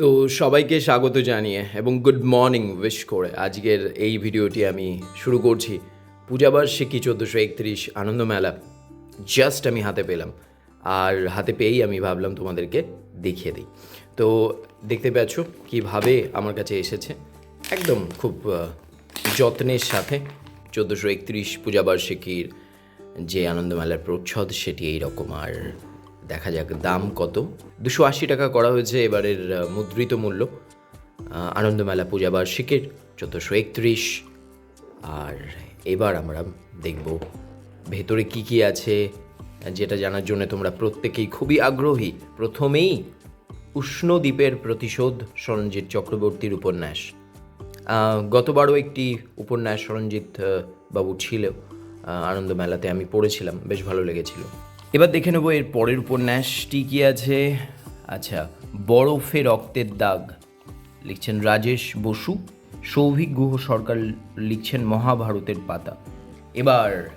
তো সবাইকে স্বাগত জানিয়ে এবং গুড মর্নিং উইশ করে আজকের এই ভিডিওটি আমি শুরু করছি। পূজাবার্ষিকী চোদ্দোশো একত্রিশ আনন্দ মেলা জাস্ট আমি হাতে পেলাম। আর হাতে পেয়েই আমি ভাবলাম তোমাদেরকে দেখিয়ে দিই। তো দেখতে পাচ্ছ কীভাবে আমার কাছে এসেছে। একদম খুব যত্নের সাথে চোদ্দোশো একত্রিশ পূজাবার্ষিকীর যে আনন্দমেলার প্রচ্ছদ সেটি এই রকম আর দেখা যাক, দাম কত? দুশো আশি টাকা করা হয়েছে এবারের মুদ্রিত মূল্য। আনন্দমেলা পূজাবার্ষিকীর চোদ্দোশো একত্রিশ। আর এবার আমরা দেখব ভেতরে কি কি আছে, যেটা জানার জন্য তোমরা প্রত্যেকেই খুবই আগ্রহী। প্রথমেই উষ্ণদ্বীপের প্রতিশোধ সরঞ্জিৎ চক্রবর্তীর উপন্যাস। গতবারও একটি উপন্যাস সরঞ্জিৎ বাবু ছিল আনন্দ মেলাতে আমি পড়েছিলাম, বেশ ভালো লেগেছিল। এবার দেখে নেব এর পরের উপন্যাসটি কি আছে? আচ্ছা বরফে রক্তের দাগ। লিখছেন রাজেশ বসু। সৌভিক গুহ সরকার লিখছেন মহাভারতের পাতা। এবার,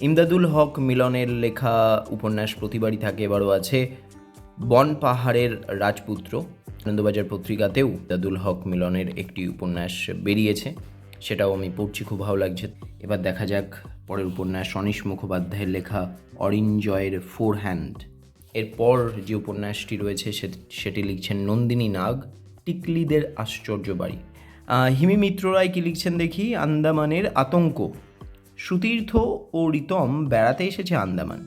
ইমদাদুল হক মিলনের লেখা উপন্যাস প্রতিবারই থাকে, এবারও আছে। বন পাহাড়ের রাজপুত্র। আনন্দবাজার পত্রিকাতেও ইমদাদুল হক মিলনের একটি উপন্যাস বেরিয়েছে। সেটাও আমি পড়ছি, খুব ভালো লাগছে। এবার দেখা যাক পরের উপন্যাস অনিশ মুখোপাধ্যায়ের লেখা অরিঞ্জয়ের ফোর হ্যান্ড এরপর যে উপন্যাসটি রয়েছে সেটি লিখছেন নন্দিনী নাগ, টিকলিদের আশ্চর্য বাড়ি। হিমি মিত্র রায় কি লিখছেন দেখি? আন্দামানের আতঙ্ক। সুতীর্থ ও রিতম বেড়াতে এসেছে আন্দামান।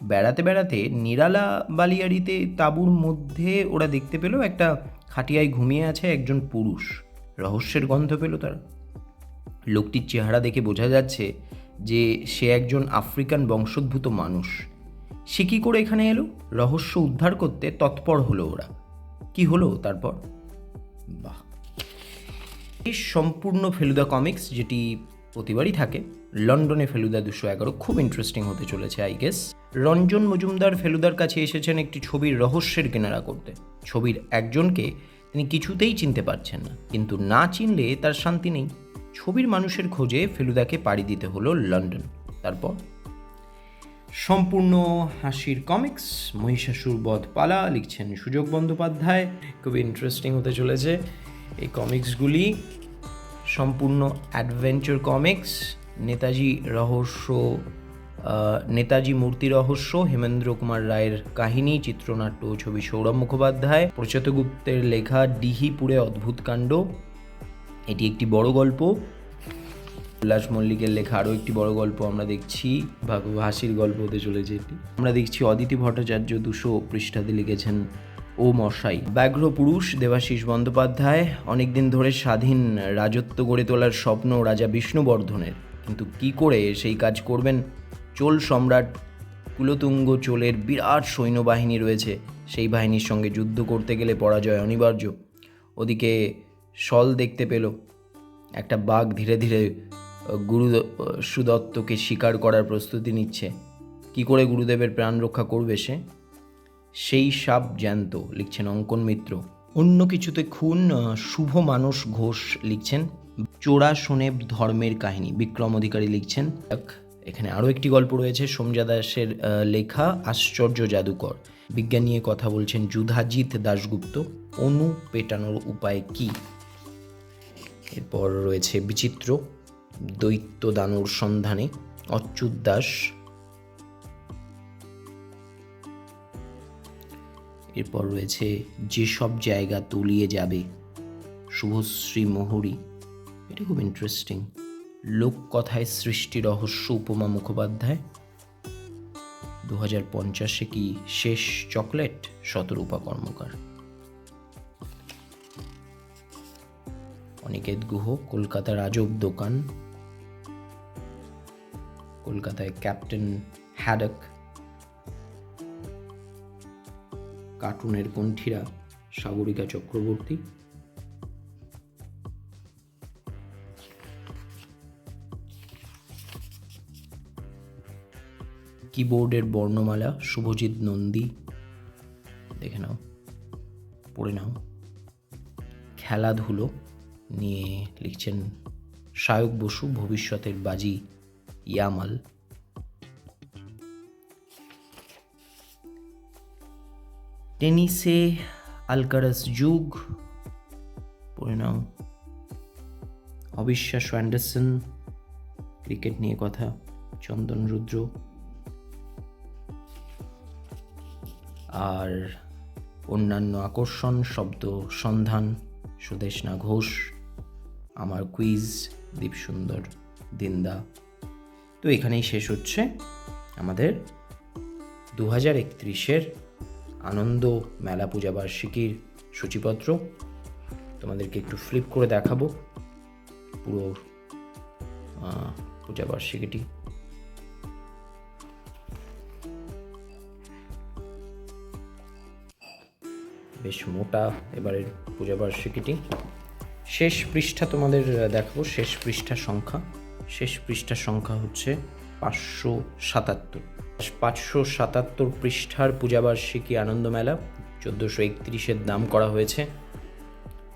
বেড়াতে বেড়াতে নিরালা বালিয়াড়িতে তাঁবুর মধ্যে ওরা দেখতে পেল একটা খাটিয়ায় ঘুমিয়ে আছে একজন পুরুষ। রহস্যের গন্ধ পেল তারা। লোকটির চেহারা দেখে বোঝা যাচ্ছে যে সে একজন আফ্রিকান বংশোদ্ভূত মানুষ। সে কী করে এখানে এলো? রহস্য উদ্ধার করতে তৎপর হলো ওরা। কি হলো তারপর? বাহ। এই সম্পূর্ণ ফেলুদা কমিক্স, যেটি প্রতিবারই থাকে, লন্ডনে ফেলুদা দুশো এগারো খুব ইন্টারেস্টিং হতে চলেছে আই গেস রঞ্জন মজুমদার ফেলুদার কাছে এসেছেন একটি ছবির রহস্যের কেনারা করতে। ছবির একজনকে তিনি কিছুতেই চিনতে পারছেন না, কিন্তু না চিনলে তার শান্তি নেই। ছবির মানুষের খোঁজে ফেলুদাকে পাড়ি দিতে হলো লন্ডন। তারপর? সম্পূর্ণ হাসির কমিক্স মহিষাসুর বধ পালা লিখছেন সুযোগ বন্দ্যোপাধ্যায়। খুব ইন্টারেস্টিং হতে চলেছে এই কমিক্সগুলি সম্পূর্ণ অ্যাডভেঞ্চার কমিক্স নেতাজি রহস্য নেতাজি মূর্তি রহস্য, হেমেন্দ্র কুমার রায়ের কাহিনী, চিত্রনাট্য ছবি সৌরভ মুখোপাধ্যায় প্রচেত গুপ্তের লেখা ডিহিপুরে অদ্ভুত কাণ্ড এটি একটি বড় গল্প। উল্লাস মল্লিকের লেখা আরও একটি বড় গল্প আমরা দেখছি। হাসির গল্প হতে চলেছে এটি। আমরা দেখছি অদিতি ভট্টাচার্য দুশো পৃষ্ঠাতে লিখেছেন, ও মশাই। ব্যাঘ্র পুরুষ দেবাশিস বন্দ্যোপাধ্যায়, অনেকদিন ধরে স্বাধীন রাজত্ব গড়ে তোলার স্বপ্ন রাজা বিষ্ণুবর্ধনের। কিন্তু কি করে সেই কাজ করবেন? চোল সম্রাট কুলতুঙ্গ চোলের বিরাট সৈন্যবাহিনী রয়েছে। সেই বাহিনীর সঙ্গে যুদ্ধ করতে গেলে পরাজয় অনিবার্য। ওদিকে সল দেখতে পেল। একটা বাঘ ধীরে ধীরে গুরু সুদত্তকে শিকার করার প্রস্তুতি নিচ্ছে। কি করে গুরুদেবের প্রাণ রক্ষা করবে সে? সেই সাপ জ্যান্ত, লিখছেন অঙ্কন মিত্র। অন্য কিছুতে খুন শুভ মানুষ ঘোষ লিখছেন। চোরা শোনেব ধর্মের কাহিনী, বিক্রম অধিকারী লিখছেন। এখানে আরও একটি গল্প রয়েছে, সোমজা দাসের লেখা আশ্চর্য জাদুকর। বিজ্ঞান নিয়ে কথা বলছেন যুধাজিৎ দাশগুপ্ত। অনু পেটানোর উপায় কী? এরপর রয়েছে বিচিত্র দৈত্য দানুর সন্ধানে অচ্যুত দাস। এরপর রয়েছে যেসব জায়গা তলিয়ে যাবে, শুভশ্রী মোহরি। এটা খুব ইন্টারেস্টিং লোককথায় সৃষ্টি রহস্য উপমা মুখোপাধ্যায়। দু হাজার পঞ্চাশে কি শেষ চকলেট? শতরূপা কর্মকার। অনিকেত গুহ, কলকাতার আজব দোকান, কলকাতায় ক্যাপ্টেন হ্যাডক, কার্টুনের কণ্ঠীরা, সাগরিকা চক্রবর্তী। কিবোর্ডের বর্ণমালা, শুভজিৎ নন্দী। দেখে নাও, পড়ে নাও। খেলাধুলো নিয়ে লিখছেন সায়ক বসু, ভবিষ্যতের বাজি ইয়ামাল। টেনিসে আলকারাস যুগ পরিণাম অবিশ্বাস অ্যান্ডারসন, ক্রিকেট নিয়ে কথা, চন্দন রুদ্র। আর অন্যান্য আকর্ষণ, শব্দ সন্ধান সুদেশনা ঘোষ। আমার কুইজ, দীপসুন্দর, দিন্দা। তো এখানেই শেষ হচ্ছে আমাদের দু হাজার একত্রিশের আনন্দ মেলা পূজা বার্ষিকীর সূচিপত্র। তোমাদেরকে একটু ফ্লিপ করে দেখাবো পুরো পূজা বার্ষিকীটি বেশ মোটা এবারের পূজা বার্ষিকীটি শেষ পৃষ্ঠা তোমাদের দেখাবো। শেষ পৃষ্ঠা সংখ্যা। শেষ পৃষ্ঠা সংখ্যা হচ্ছে পাঁচশো সাতাত্তর। পাঁচশো সাতাত্তর পৃষ্ঠার পূজাবার্ষিকী আনন্দমেলা, চোদ্দোশো একত্রিশের দাম করা হয়েছে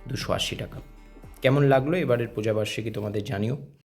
দুশো আশি টাকা। কেমন লাগল এবারের পূজাবার্ষিকী তোমাদের জানিও।